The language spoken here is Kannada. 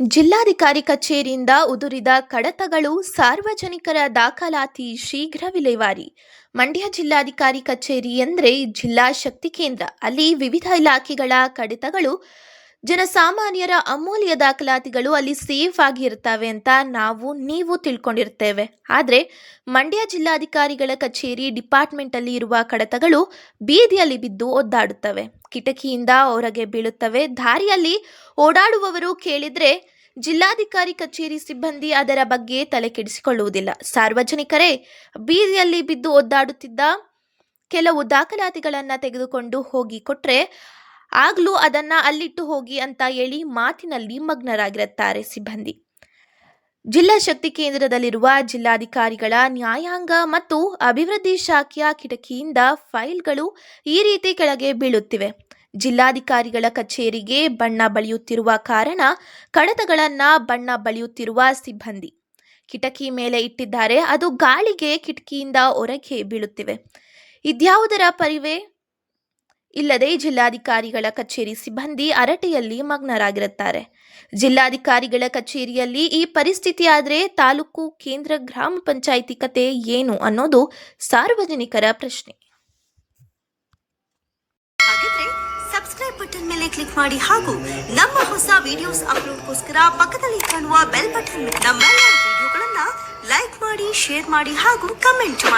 ಜಿಲ್ಲಾಧಿಕಾರಿ ಕಚೇರಿಯಿಂದ ಉದುರಿದ ಕಡತಗಳು ಸಾರ್ವಜನಿಕರ ದಾಖಲಾತಿ ಶೀಘ್ರ ವಿಲೇವಾರಿ. ಮಂಡ್ಯ ಜಿಲ್ಲಾಧಿಕಾರಿ ಕಚೇರಿ ಎಂದರೆ ಜಿಲ್ಲಾ ಶಕ್ತಿ ಕೇಂದ್ರ. ಅಲ್ಲಿ ವಿವಿಧ ಇಲಾಖೆಗಳ ಕಡತಗಳು ಜನಸಾಮಾನ್ಯರ ಅಮೂಲ್ಯ ದಾಖಲಾತಿಗಳು ಅಲ್ಲಿ ಸೇಫ್ ಆಗಿ ಇರ್ತವೆ ಅಂತ ನಾವು, ನೀವು ತಿಳ್ಕೊಂಡಿರ್ತೇವೆ. ಆದರೆ, ಮಂಡ್ಯ ಜಿಲ್ಲಾಧಿಕಾರಿಗಳ ಕಚೇರಿ ಡಿಪಾರ್ಟ್ಮೆಂಟಲ್ಲಿ ಇರುವ ಕಡತಗಳು ಬೀದಿಯಲ್ಲಿ ಬಿದ್ದು ಒದ್ದಾಡುತ್ತವೆ. ಕಿಟಕಿಯಿಂದ ಹೊರಗೆ ಬೀಳುತ್ತವೆ. ದಾರಿಯಲ್ಲಿ ಓಡಾಡುವವರು ಕೇಳಿದ್ರೆ ಜಿಲ್ಲಾಧಿಕಾರಿ ಕಚೇರಿ ಸಿಬ್ಬಂದಿ ಅದರ ಬಗ್ಗೆ ತಲೆ ಕೆಡಿಸಿಕೊಳ್ಳುವುದಿಲ್ಲ. ಸಾರ್ವಜನಿಕರೇ, ಬೀದಿಯಲ್ಲಿ ಬಿದ್ದು ಒದ್ದಾಡುತ್ತಿದ್ದ ಕೆಲವು ದಾಖಲಾತಿಗಳನ್ನು ತೆಗೆದುಕೊಂಡು ಹೋಗಿ ಕೊಟ್ರೆ ಆಗ್ಲೂ ಅದನ್ನ ಅಲ್ಲಿಟ್ಟು ಹೋಗಿ ಅಂತ ಹೇಳಿ ಮಾತಿನಲ್ಲಿ ಮಗ್ನರಾಗಿರುತ್ತಾರೆ ಸಿಬ್ಬಂದಿ. ಜಿಲ್ಲಾ ಶಕ್ತಿ ಕೇಂದ್ರದಲ್ಲಿರುವ ಜಿಲ್ಲಾಧಿಕಾರಿಗಳ ನ್ಯಾಯಾಂಗ ಮತ್ತು ಅಭಿವೃದ್ಧಿ ಶಾಖೆಯ ಕಿಟಕಿಯಿಂದ ಫೈಲ್ಗಳು ಈ ರೀತಿ ಕೆಳಗೆ ಬೀಳುತ್ತಿವೆ. ಜಿಲ್ಲಾಧಿಕಾರಿಗಳ ಕಚೇರಿಗೆ ಬಣ್ಣ ಬಳಿಯುತ್ತಿರುವ ಕಾರಣ ಕಡತಗಳನ್ನ ಬಣ್ಣ ಬಳಿಯುತ್ತಿರುವ ಸಿಬ್ಬಂದಿ. ಕಿಟಕಿ ಮೇಲೆ ಇಟ್ಟಿದ್ದಾರೆ, ಅದು ಗಾಳಿಗೆ ಕಿಟಕಿಯಿಂದ ಹೊರಗೆ ಬೀಳುತ್ತಿವೆ. ಇದ್ಯಾವುದರ ಪರಿವೆ? ಇಲ್ಲದೆ ಜಿಲ್ಲಾಧಿಕಾರಿಗಳ ಕಚೇರಿ ಸಿಬ್ಬಂದಿ ಅರಟೆಯಲ್ಲಿ ಮಗ್ನರಾಗಿರುತ್ತಾರೆ. ಜಿಲ್ಲಾಧಿಕಾರಿಗಳ ಕಚೇರಿಯಲ್ಲಿ ಈ ಪರಿಸ್ಥಿತಿ ಆದರೆ ತಾಲೂಕು, ಕೇಂದ್ರ ಗ್ರಾಮ ಪಂಚಾಯಿತಿ ಕತೆ ಏನು ಅನ್ನೋದು ಸಾರ್ವಜನಿಕರ ಪ್ರಶ್ನೆ. ಸಬ್ಸ್ಕ್ರೈಬ್ ಬಟನ್ ಮೇಲೆ ಕ್ಲಿಕ್ ಮಾಡಿ ಹಾಗೂ ನಮ್ಮ ಹೊಸ ವಿಡಿಯೋಸ್ ಅಪ್ಲೋಡ್ಗೋಸ್ಕರ ಪಕ್ಕದಲ್ಲಿ ಕಾಣುವ ಬೆಲ್ ಬಟನ್ ನಮ್ಮೆಲ್ಲ ವಿಡಿಯೋಗಳನ್ನ ಲೈಕ್ ಮಾಡಿ ಶೇರ್ ಮಾಡಿ ಹಾಗೂ ಕಮೆಂಟ್ ಮಾಡಿ.